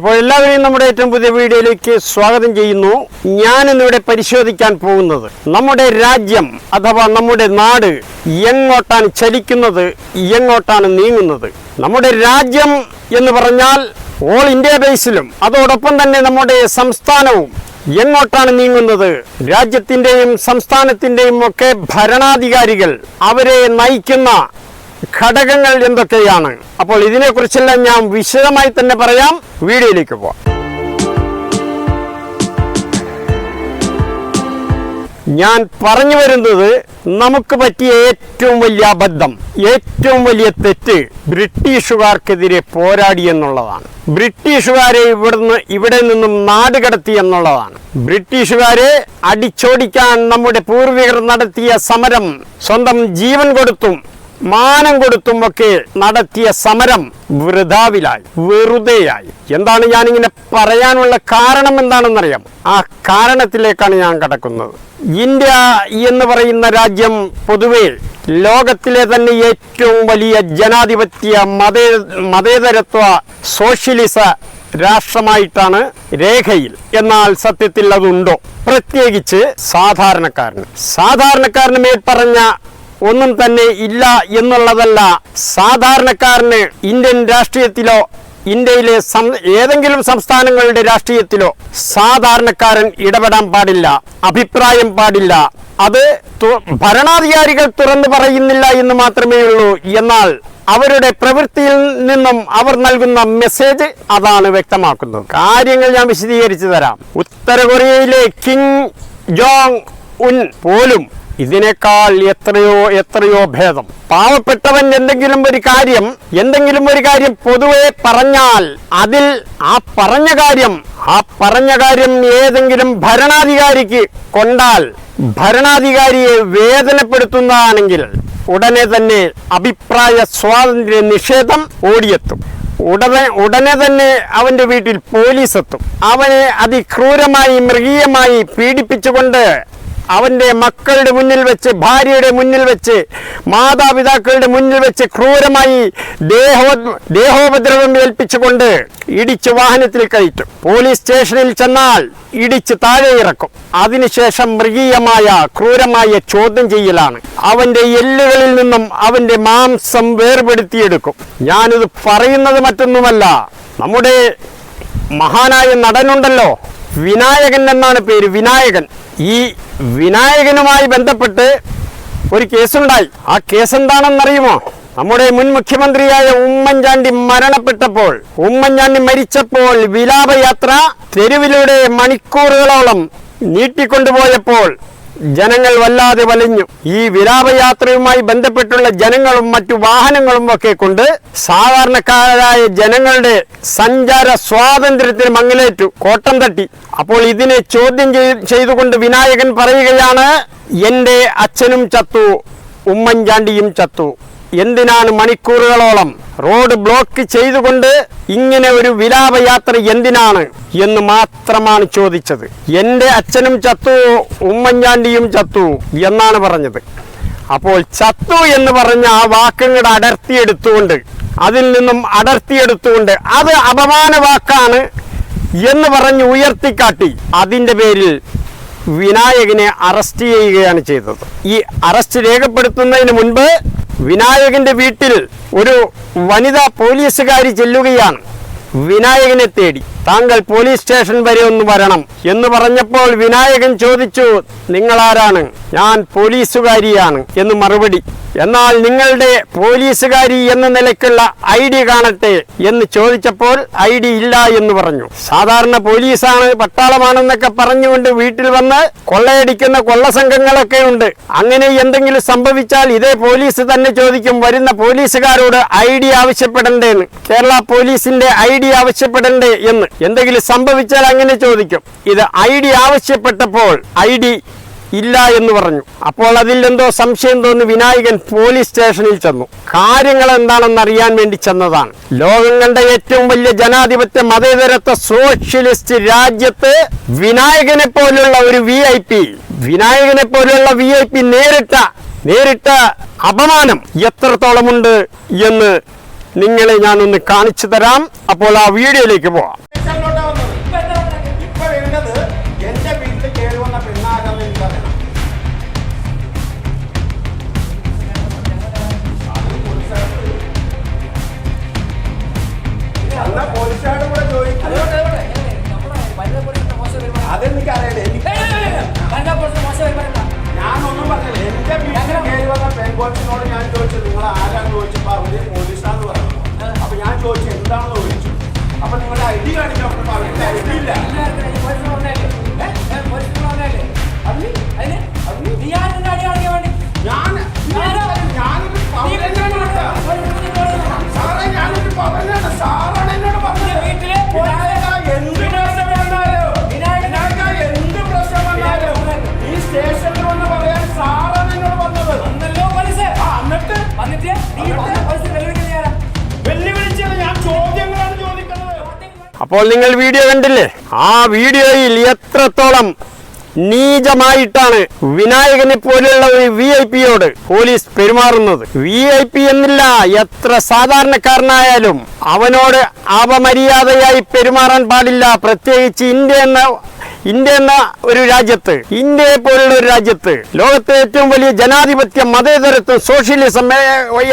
അപ്പോൾ എല്ലാവരെയും നമ്മുടെ ഏറ്റവും പുതിയ വീഡിയോയിലേക്ക് സ്വാഗതം ചെയ്യുന്നു. ഞാൻ ഇന്നിവിടെ പരിശോധിക്കാൻ പോകുന്നത് നമ്മുടെ രാജ്യം അഥവാ നമ്മുടെ നാട് എങ്ങോട്ടാണ് ചലിക്കുന്നത് എങ്ങോട്ടാണ് നീങ്ങുന്നത്. നമ്മുടെ രാജ്യം എന്ന് പറഞ്ഞാൽ ഓൾ ഇന്ത്യ ബേസിലും അതോടൊപ്പം തന്നെ നമ്മുടെ സംസ്ഥാനവും എങ്ങോട്ടാണ് നീങ്ങുന്നത്. രാജ്യത്തിന്റെയും സംസ്ഥാനത്തിന്റെയും ഒക്കെ ഭരണാധികാരികൾ അവരെ നയിക്കുന്ന ഘടകങ്ങൾ എന്തൊക്കെയാണ്? അപ്പോൾ ഇതിനെക്കുറിച്ചെല്ലാം ഞാൻ വിശദമായി തന്നെ പറയാം. വീഡിയോയിലേക്ക് പോവാം. ഞാൻ പറഞ്ഞു വരുന്നത് നമുക്ക് പറ്റിയ ഏറ്റവും വലിയ അബദ്ധം ഏറ്റവും വലിയ തെറ്റ് ബ്രിട്ടീഷുകാർക്കെതിരെ പോരാടി എന്നുള്ളതാണ്. ബ്രിട്ടീഷുകാരെ ഇവിടുന്ന് ഇവിടെ നിന്നും നാട് കടത്തി എന്നുള്ളതാണ്. ബ്രിട്ടീഷുകാരെ അടിച്ചോടിക്കാൻ നമ്മുടെ പൂർവികർ നടത്തിയ സമരം സ്വന്തം ജീവൻ കൊടുത്തും മാനം കൊടുത്തുമൊക്കെ നടത്തിയ സമരം വൃതാവിലായി വെറുതെയായി. എന്താണ് ഞാനിങ്ങനെ പറയാനുള്ള കാരണം എന്താണെന്നറിയാം ആ കാരണത്തിലേക്കാണ് ഞാൻ കടക്കുന്നത്. ഇന്ത്യ എന്ന് പറയുന്ന രാജ്യം പൊതുവേ ലോകത്തിലെ തന്നെ ഏറ്റവും വലിയ ജനാധിപത്യ മതേ മതേതരത്വ സോഷ്യലിസ രാഷ്ട്രമായിട്ടാണ് രേഖയിൽ. എന്നാൽ സത്യത്തിൽ അതുണ്ടോ? പ്രത്യേകിച്ച് സാധാരണക്കാരന്. സാധാരണക്കാരന് മേൽ പറഞ്ഞ ഒന്നും തന്നെ ഇല്ല എന്നുള്ളതല്ല. സാധാരണക്കാരന് ഇന്ത്യൻ രാഷ്ട്രീയത്തിലോ ഇന്ത്യയിലെ ഏതെങ്കിലും സംസ്ഥാനങ്ങളുടെ രാഷ്ട്രീയത്തിലോ സാധാരണക്കാരൻ ഇടപെടാൻ പാടില്ല അഭിപ്രായം പാടില്ല. അത് ഭരണാധികാരികൾ തുറന്നു പറയുന്നില്ല എന്ന് മാത്രമേ ഉള്ളൂ. എന്നാൽ അവരുടെ പ്രവൃത്തിയിൽ നിന്നും അവർ നൽകുന്ന മെസ്സേജ് അതാണ് വ്യക്തമാക്കുന്നത്. കാര്യങ്ങൾ ഞാൻ വിശദീകരിച്ചു തരാം. ഉത്തര കൊറിയയിലെ കിങ് ജോങ് ഉൻ പോലും ഇതിനേക്കാൾ എത്രയോ എത്രയോ ഭേദം. പാവപ്പെട്ടവൻ എന്തെങ്കിലും ഒരു കാര്യം എന്തെങ്കിലും ഒരു കാര്യം പൊതുവെ പറഞ്ഞാൽ അതിൽ ആ പറഞ്ഞ കാര്യം ആ പറഞ്ഞ കാര്യം ഏതെങ്കിലും ഭരണാധികാരിക്ക് കൊണ്ടാൽ ഭരണാധികാരിയെ വേദനപ്പെടുത്തുന്നതാണെങ്കിൽ ഉടനെ തന്നെ അഭിപ്രായ സ്വാതന്ത്ര്യ നിഷേധം ഓടിയെത്തും. ഉടനെ ഉടനെ തന്നെ അവന്റെ വീട്ടിൽ പോലീസ് എത്തും അവനെ അതിക്രൂരമായി മൃഗീയമായി പീഡിപ്പിച്ചുകൊണ്ട് അവന്റെ മക്കളുടെ മുന്നിൽ വെച്ച് ഭാര്യയുടെ മുന്നിൽ വെച്ച് മാതാപിതാക്കളുടെ മുന്നിൽ വെച്ച് ക്രൂരമായി ദേഹോ ദേഹോപദ്രവം ഏൽപ്പിച്ചുകൊണ്ട് ഇടിച്ച് വാഹനത്തിൽ കയറ്റും. പോലീസ് സ്റ്റേഷനിൽ ചെന്നാൽ ഇടിച്ച് താഴെ ഇറക്കും. അതിനുശേഷം മൃഗീയമായ ക്രൂരമായ ചോദ്യം ചെയ്യലാണ്. അവന്റെ എല്ലുകളിൽ നിന്നും അവന്റെ മാംസം വേർപെടുത്തിയെടുക്കും. ഞാനിത് പറയുന്നത് മറ്റൊന്നുമല്ല. നമ്മുടെ മഹാനായ നടനുണ്ടല്ലോ. വിനായകൻ എന്നാണ് പേര് വിനായകൻ. ഈ വിനായകനുമായി ബന്ധപ്പെട്ട് ഒരു കേസുണ്ടായി. ആ കേസ് എന്താണെന്നറിയുമോ നമ്മുടെ മുൻ മുഖ്യമന്ത്രിയായ ഉമ്മൻചാണ്ടി മരണപ്പെട്ടപ്പോൾ ഉമ്മൻചാണ്ടി മരിച്ചപ്പോൾ വിലാപയാത്ര തെരുവിലൂടെ മണിക്കൂറുകളോളം നീട്ടിക്കൊണ്ടുപോയപ്പോൾ ജനങ്ങൾ വല്ലാതെ വലഞ്ഞു. ഈ വിലാപയാത്രയുമായി ബന്ധപ്പെട്ടുള്ള ജനങ്ങളും മറ്റു വാഹനങ്ങളും ഒക്കെ കൊണ്ട് സാധാരണക്കാരായ ജനങ്ങളുടെ സഞ്ചാര സ്വാതന്ത്ര്യത്തിന് മങ്ങലേറ്റു കോട്ടം തട്ടി. അപ്പോൾ ഇതിനെ ചോദ്യം ചെയ്- ചെയ്തുകൊണ്ട് വിനായകൻ പറയുകയാണ് എന്റെ അച്ഛനും ചത്തു ഉമ്മൻചാണ്ടിയും ചത്തു. എന്തിനാണ് മണിക്കൂറുകളോളം റോഡ് ബ്ലോക്ക് ചെയ്തുകൊണ്ട് ഇങ്ങനെ ഒരു വിലാപയാത്ര എന്തിനാണ് എന്ന് മാത്രമാണ് ചോദിച്ചത്. എന്റെ അച്ഛനും ചത്തു ഉമ്മൻചാണ്ടിയും ചത്തു എന്നാണ് പറഞ്ഞത്. അപ്പോൾ ചത്തു എന്ന് പറഞ്ഞ ആ വാക്കങ്ങട് അടർത്തിയെടുത്തുകൊണ്ട് അതിൽ നിന്നും അടർത്തിയെടുത്തുകൊണ്ട് അത് അപമാന വാക്കാണ് എന്ന് പറഞ്ഞ് ഉയർത്തിക്കാട്ടി അതിന്റെ പേരിൽ വിനായകനെ അറസ്റ്റ് ചെയ്യുകയാണ് ചെയ്തത്. ഈ അറസ്റ്റ് രേഖപ്പെടുത്തുന്നതിന് മുൻപ് വിനായകന്റെ വീട്ടിൽ ഒരു വനിതാ പോലീസുകാരി ചെല്ലുകയാണ്. വിനായകനെ തേടി. താങ്കൾ പോലീസ് സ്റ്റേഷൻ വരെ ഒന്ന് വരണം എന്ന് പറഞ്ഞപ്പോൾ വിനായകൻ ചോദിച്ചു നിങ്ങൾ ആരാണ് ഞാൻ പോലീസുകാരിയാണ് എന്ന് മറുപടി. എന്നാൽ നിങ്ങളുടെ പോലീസുകാരി എന്ന നിലയ്ക്കുള്ള ഐ ഡി കാണട്ടെ എന്ന് ചോദിച്ചപ്പോൾ ഐ ഡി ഇല്ല എന്ന് പറഞ്ഞു. സാധാരണ പോലീസാണ് പട്ടാളമാണെന്നൊക്കെ പറഞ്ഞുകൊണ്ട് വീട്ടിൽ വന്ന് കൊള്ളയടിക്കുന്ന കൊള്ളസംഘങ്ങളൊക്കെ ഉണ്ട്. അങ്ങനെ എന്തെങ്കിലും സംഭവിച്ചാൽ ഇതേ പോലീസ് തന്നെ ചോദിക്കും വരുന്ന പോലീസുകാരോട് ഐ ഡി ആവശ്യപ്പെടണ്ടേന്ന്. കേരള പോലീസിന്റെ ഐ ഡി ആവശ്യപ്പെടണ്ടേ എന്ന്. എന്തെങ്കിലും സംഭവിച്ചാൽ അങ്ങനെ ചോദിക്കും. ഇത് ഐ ഡി ആവശ്യപ്പെട്ടപ്പോൾ ഐ ഡി ഇല്ല എന്ന് പറഞ്ഞു. അപ്പോൾ അതിൽ എന്തോ സംശയം തോന്നി വിനായകൻ പോലീസ് സ്റ്റേഷനിൽ ചെന്നു. കാര്യങ്ങൾ എന്താണെന്ന് അറിയാൻ വേണ്ടി ചെന്നതാണ്. ലോകം കണ്ട ഏറ്റവും വലിയ ജനാധിപത്യ മതേതരത്വ സോഷ്യലിസ്റ്റ് രാജ്യത്ത് വിനായകനെ പോലുള്ള ഒരു വി ഐ പി വിനായകനെ പോലുള്ള വി ഐ പി നേരിട്ട നേരിട്ട അപമാനം എത്രത്തോളമുണ്ട് എന്ന് നിങ്ങളെ ഞാനൊന്ന് കാണിച്ചു തരാം. അപ്പോൾ ആ വീഡിയോയിലേക്ക് പോവാം. ഞാനൊന്നും പറഞ്ഞില്ല. എന്റെ വീട്ടിൽ കയറി വന്ന പെൺകോച്ചിനോട് ഞാൻ ചോദിച്ചു നിങ്ങൾ ആരാന്ന് ചോദിച്ചപ്പോ അവർ ഞാൻ ചോദിച്ചു. എന്താണെന്ന് ചോദിച്ചു അപ്പൊ നിങ്ങളുടെ ഐ ഡി കാണിക്കാൻ പറഞ്ഞില്ല ഐ ഡി ഇല്ല. ഞാൻ ഞാനൊരു അപ്പോൾ നിങ്ങൾ വീഡിയോ കണ്ടില്ലേ? ആ വീഡിയോയിൽ എത്രത്തോളം നീചമായിട്ടാണ് വിനായകനെ പോലെയുള്ള ഒരു വി ഐ പിയോട് പോലീസ് പെരുമാറുന്നത്. വി ഐ പി എന്നില്ല എത്ര സാധാരണക്കാരനായാലും അവനോട് അപമര്യാദയായി പെരുമാറാൻ പാടില്ല. പ്രത്യേകിച്ച് ഇന്ത്യ എന്ന ഇന്ത്യ എന്ന ഒരു രാജ്യത്ത് ഇന്ത്യയെ പോലുള്ള ഒരു രാജ്യത്ത് ലോകത്തെ ഏറ്റവും വലിയ ജനാധിപത്യം മതേതരത്വം സോഷ്യലിസം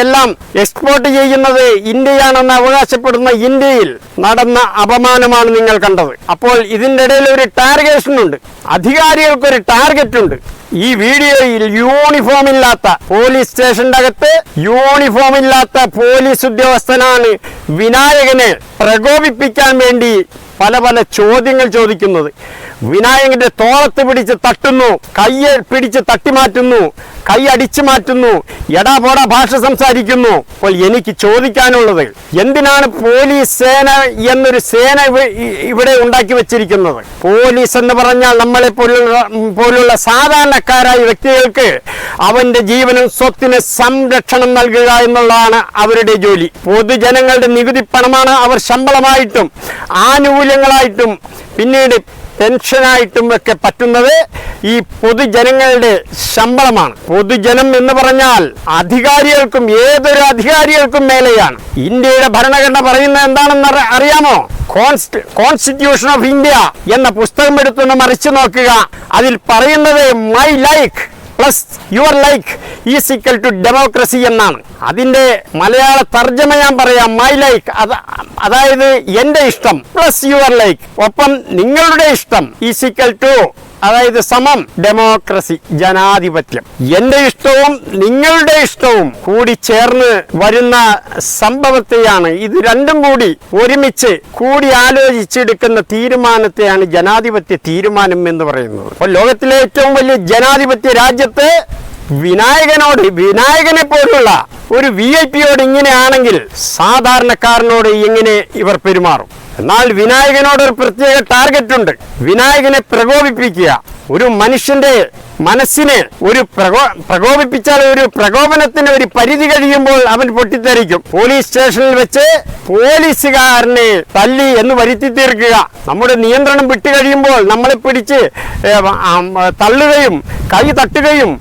എല്ലാം എക്സ്പോർട്ട് ചെയ്യുന്നത് ഇന്ത്യയാണെന്ന് അവകാശപ്പെടുന്ന ഇന്ത്യയിൽ നടന്ന അപമാനമാണ് നിങ്ങൾ കണ്ടത്. അപ്പോൾ ഇതിന്റെ ഇടയിൽ ഒരു ടാർഗേഷൻ ഉണ്ട് അധികാരികൾക്കൊരു ടാർഗറ്റ് ഉണ്ട് ഈ വീഡിയോയിൽ യൂണിഫോം ഇല്ലാത്ത പോലീസ് സ്റ്റേഷന്റെ അകത്ത് യൂണിഫോം ഇല്ലാത്ത പോലീസ് ഉദ്യോഗസ്ഥനാണ് വിനായകനെ പ്രകോപിപ്പിക്കാൻ വേണ്ടി പല പല ചോദ്യങ്ങൾ ചോദിക്കുന്നത്. വിനായകന്റെ തോളത്ത് പിടിച്ച് തട്ടുന്നു. കയ്യെ പിടിച്ച് തട്ടിമാറ്റുന്നു കൈ അടിച്ചു മാറ്റുന്നു. എടാ പോടാ ഭാഷ സംസാരിക്കുന്നു. അപ്പോൾ എനിക്ക് ചോദിക്കാനുള്ളത് എന്തിനാണ് പോലീസ് സേന എന്നൊരു സേന ഇവ- ഇവിടെ ഉണ്ടാക്കി വെച്ചിരിക്കുന്നത്? പോലീസ് എന്ന് പറഞ്ഞാൽ നമ്മളെ പോലുള്ള പോലുള്ള സാധാരണക്കാരായ വ്യക്തികൾക്ക് അവന്റെ ജീവനും സ്വത്തിന് സംരക്ഷണം നൽകുക എന്നുള്ളതാണ് അവരുടെ ജോലി. പൊതുജനങ്ങളുടെ നികുതി പണമാണ് അവർ ശമ്പളമായിട്ടും ആനുകൂല്യങ്ങളായിട്ടും പിന്നീട് പെൻഷനായിട്ടും ഒക്കെ പറ്റുന്നത് ഈ പൊതുജനങ്ങളുടെ ശമ്പളമാണ്. പൊതുജനം എന്ന് പറഞ്ഞാൽ അധികാരികൾക്കും ഏതൊരു അധികാരികൾക്കും മേലെയാണ്. ഇന്ത്യയുടെ ഭരണഘടന പറയുന്നത് എന്താണെന്ന് അറിയാമോ? കോൺസ്റ്റിറ്റ്യൂഷൻ ഓഫ് ഇന്ത്യ എന്ന പുസ്തകം എടുത്തൊന്ന് മറിച്ചു നോക്കുക. അതിൽ പറയുന്നത് my like plus your like is equal to democracy എന്നാണ്. അതിന്റെ മലയാള തർജമ ഞാൻ പറയാം മൈ ലൈക്ക് അതായത് എന്റെ ഇഷ്ടം പ്ലസ് യുവർ ലൈക്ക് ഒപ്പം നിങ്ങളുടെ ഇഷ്ടം ഈസ് ഈക്വൽ ടു അതായത് സമം ഡെമോക്രസി ജനാധിപത്യം. എന്റെ ഇഷ്ടവും നിങ്ങളുടെ ഇഷ്ടവും കൂടി ചേർന്ന് വരുന്ന സംഭവത്തെയാണ് ഇത് രണ്ടും കൂടി ഒരുമിച്ച് കൂടി ആലോചിച്ചെടുക്കുന്ന തീരുമാനത്തെയാണ് ജനാധിപത്യ തീരുമാനം എന്ന് പറയുന്നത്. അപ്പോൾ ലോകത്തിലെ ഏറ്റവും വലിയ ജനാധിപത്യ രാജ്യത്ത് വിനായകനോട് വിനായകനെ പോലുള്ള ഒരു വി ഐ പിയോട് ഇങ്ങനെയാണെങ്കിൽ സാധാരണക്കാരനോട് ഇങ്ങനെ ഇവർ പെരുമാറും. എന്നാൽ വിനായകനോട് ഒരു പ്രത്യേക ടാർഗറ്റ് ഉണ്ട്. വിനായകനെ പ്രകോപിപ്പിക്കുക. ഒരു മനുഷ്യന്റെ മനസ്സിനെ ഒരു പ്രകോ പ്രകോപിപ്പിച്ചാൽ ഒരു പ്രകോപനത്തിന് ഒരു പരിധി കഴിയുമ്പോൾ അവൻ പൊട്ടിത്തെറിക്കും. പോലീസ് സ്റ്റേഷനിൽ വെച്ച് പോലീസുകാരനെ തല്ലി എന്ന് വരുത്തി തീർക്കുക. നമ്മുടെ നിയന്ത്രണം വിട്ടു കഴിയുമ്പോൾ നമ്മളെ പിടിച്ച് തള്ളുകയും കൈ തട്ടുകയും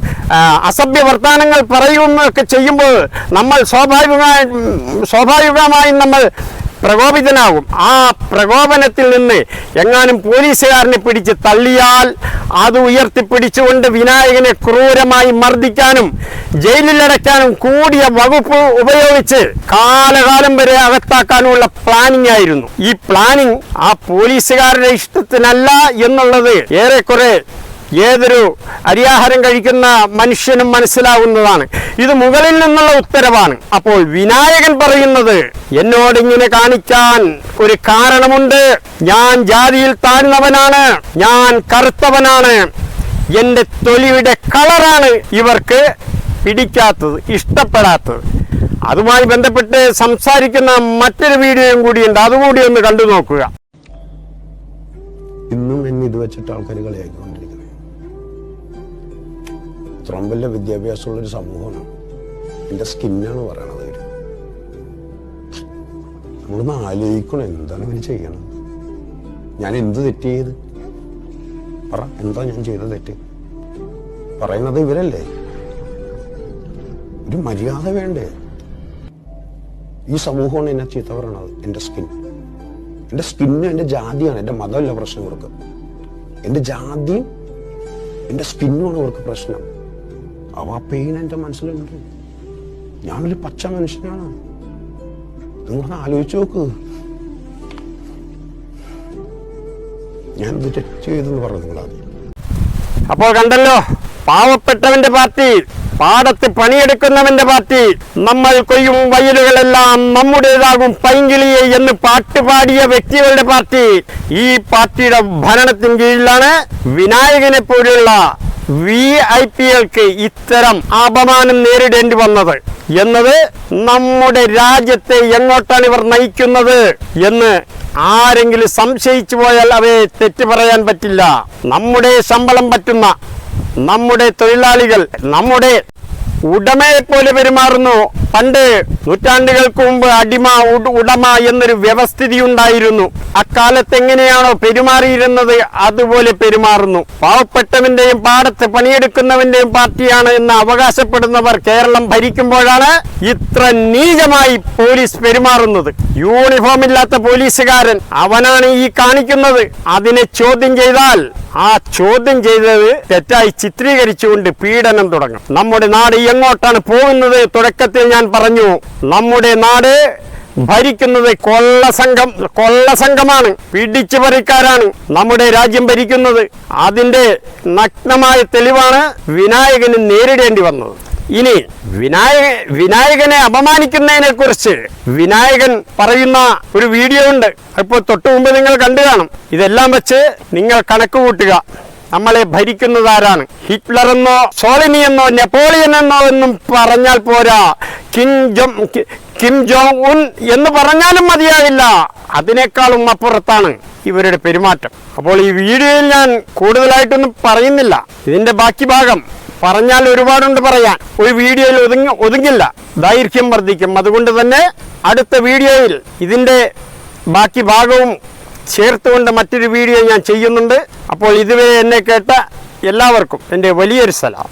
അസഭ്യ വർത്തമാനങ്ങൾ പറയുകയും ഒക്കെ ചെയ്യുമ്പോൾ നമ്മൾ സ്വാഭാവികമായി സ്വാഭാവികമായും നമ്മൾ പ്രകോപിതനാകും. ആ പ്രകോപനത്തിൽ നിന്ന് എങ്ങാനും പോലീസുകാരനെ പിടിച്ച് തള്ളിയാൽ അത് ഉയർത്തിപ്പിടിച്ചുകൊണ്ട് വിനായകനെ ക്രൂരമായി മർദ്ദിക്കാനും ജയിലിലടയ്ക്കാനും കൂടിയ വകുപ്പ് ഉപയോഗിച്ച് കാലകാലം വരെ അകത്താക്കാനുമുള്ള പ്ലാനിംഗ് ആയിരുന്നു. ഈ പ്ലാനിംഗ് ആ പോലീസുകാരുടെ ഇഷ്ടത്തിനല്ല എന്നുള്ളത് ഏറെക്കുറെ ഏതൊരു അരിയാഹാരം കഴിക്കുന്ന മനുഷ്യനും മനസ്സിലാവുന്നതാണ്. ഇത് മുകളിൽ നിന്നുള്ള ഉത്തരവാണ്. അപ്പോൾ വിനായകൻ പറയുന്നത് എന്നോട് ഇങ്ങനെ കാണിക്കാൻ ഒരു കാരണമുണ്ട്. ഞാൻ ജാതിയിൽ താഴ്ന്നവനാണ്. ഞാൻ കറുത്തവനാണ്. എന്റെ തൊലിയുടെ കളറാണ് ഇവർക്ക് പിടിക്കാത്തത് ഇഷ്ടപ്പെടാത്തത്. അതുമായി ബന്ധപ്പെട്ട് സംസാരിക്കുന്ന മറ്റൊരു വീഡിയോയും കൂടിയുണ്ട്. അതുകൂടി ഒന്ന് കണ്ടു നോക്കുക. ഇന്നും എന്നെ ഇത് വെച്ചിട്ട് ആൾക്കാർ കളിയാക്കിക്കൊണ്ടിരിക്കുന്നത് ഇത്രയും വലിയ വിദ്യാഭ്യാസമുള്ളൊരു സമൂഹമാണ്. എന്റെ സ്കിന്നാണ് പറയണത് നമ്മളൊന്ന് ആലോചിക്കണം എന്താണ് ഇങ്ങനെ ചെയ്യണം ഞാൻ എന്ത് തെറ്റ് ചെയ്ത്? പറ എന്താ ഞാൻ ചെയ്ത തെറ്റ്? പറയുന്നത് ഇവരല്ലേ? ഒരു മര്യാദ വേണ്ടേ? ഈ സമൂഹമാണ് എന്നെ ചീത്ത പറയണത് എന്റെ സ്കിൻ. എന്റെ സ്കിന്നും എന്റെ ജാതിയാണ് എന്റെ മതമല്ല പ്രശ്നം ഇവർക്ക്. എന്റെ ജാതിയും എന്റെ സ്കിന്നുമാണ് ഇവർക്ക് പ്രശ്നം. അവ ആ പെയിൻ എന്റെ മനസ്സിലുണ്ട്. ഞാനൊരു പച്ച മനുഷ്യനാണ്. നിങ്ങളൊന്ന് ആലോചിച്ച് നോക്ക്. ഞാൻ തെറ്റ് ചെയ്തെന്ന് പറഞ്ഞു നിങ്ങൾ ആദ്യം. അപ്പോൾ കണ്ടല്ലോ പാവപ്പെട്ടവന്റെ പാർട്ടി പാടത്ത് പണിയെടുക്കുന്നവന്റെ പാർട്ടി നമ്മൾ കൊയ്യും വയലുകളെല്ലാം നമ്മുടേതാകും പൈങ്കിളിയെ എന്ന് പാട്ടുപാടിയ വ്യക്തികളുടെ പാർട്ടി ഈ പാർട്ടിയുടെ ഭരണത്തിന് കീഴിലാണ് വിനായകനെ പോലുള്ള വി ഐ പികൾക്ക് ഇത്തരം അപമാനം നേരിടേണ്ടി വന്നത് എന്നത് നമ്മുടെ രാജ്യത്തെ എങ്ങോട്ടാണ് ഇവർ നയിക്കുന്നത് എന്ന് ആരെങ്കിലും സംശയിച്ചു പോയാൽ അവയെ തെറ്റ് പറയാൻ പറ്റില്ല. നമ്മുടെ ശമ്പളം പറ്റുന്ന നമ്മുടെ തൊഴിലാളികൾ നമ്മുടെ ഉടമയെ പോലെ പെരുമാറുന്നു. പണ്ട് നൂറ്റാണ്ടുകൾക്ക് മുമ്പ് അടിമ ഉടമ എന്നൊരു വ്യവസ്ഥിതി ഉണ്ടായിരുന്നു അക്കാലത്ത് എങ്ങനെയാണോ പെരുമാറിയിരുന്നത് അതുപോലെ പെരുമാറുന്നു. പാവപ്പെട്ടവന്റെയും പാടത്ത് പണിയെടുക്കുന്നവന്റെയും പാർട്ടിയാണ് എന്ന് അവകാശപ്പെടുന്നവർ കേരളം ഭരിക്കുമ്പോഴാണ് ഇത്ര നീചമായി പോലീസ് പെരുമാറുന്നത്. യൂണിഫോം ഇല്ലാത്ത പോലീസുകാരൻ അവനാണ് ഈ കാണിക്കുന്നത്. അതിനെ ചോദ്യം ചെയ്താൽ ആ ചോദ്യം ചെയ്തത് തെറ്റായി ചിത്രീകരിച്ചുകൊണ്ട് പീഡനം തുടങ്ങും. നമ്മുടെ നാട് എങ്ങോട്ടാണ് പോകുന്നത്? തുടക്കത്തിൽ ഞാൻ പറഞ്ഞു നമ്മുടെ നാട് ഭരിക്കുന്നത് കൊള്ള സംഘം കൊള്ള സംഘമാണ്. പിടിച്ചു പറിക്കാരാണ് നമ്മുടെ രാജ്യം ഭരിക്കുന്നത്. അതിന്റെ നഗ്നമായ തെളിവാണ് വിനായകന് നേരിടേണ്ടി വന്നത്. ഇനി വിനായക വിനായകനെ അപമാനിക്കുന്നതിനെ കുറിച്ച് വിനായകൻ പറയുന്ന ഒരു വീഡിയോ ഉണ്ട്. ഇപ്പോൾ തൊട്ടു മുമ്പ് നിങ്ങൾ കണ്ടു കാണും. ഇതെല്ലാം വെച്ച് നിങ്ങൾ കണക്ക് കൂട്ടുക. നമ്മളെ ഭരിക്കുന്നതാരാണ് ഹിറ്റ്ലർ എന്നോ സോളിനി എന്നോ നെപ്പോളിയൻ എന്നോ എന്നും പറഞ്ഞാൽ പോരാ. Kim Jong Kim Jong Un എന്ന് പറഞ്ഞാലും മതിയാകില്ല. അതിനേക്കാളും അപ്പുറത്താണ് ഇവരുടെ പെരുമാറ്റം. അപ്പോൾ ഈ വീഡിയോയിൽ ഞാൻ കൂടുതലായിട്ടൊന്നും പറയുന്നില്ല. ഇതിന്റെ ബാക്കി ഭാഗം പറഞ്ഞാൽ ഒരുപാടുണ്ട് പറയാൻ. ഒരു വീഡിയോയിൽ ഒതുങ്ങി ഒതുങ്ങില്ല. ദൈർഘ്യം വർദ്ധിക്കും. അതുകൊണ്ട് തന്നെ അടുത്ത വീഡിയോയിൽ ഇതിന്റെ ബാക്കി ഭാഗവും ചേർത്തുകൊണ്ട് മറ്റൊരു വീഡിയോ ഞാൻ ചെയ്യുന്നുണ്ട്. അപ്പോൾ ഇതുവരെ എന്നെ കേട്ട എല്ലാവർക്കും എന്റെ വലിയൊരു സലാം.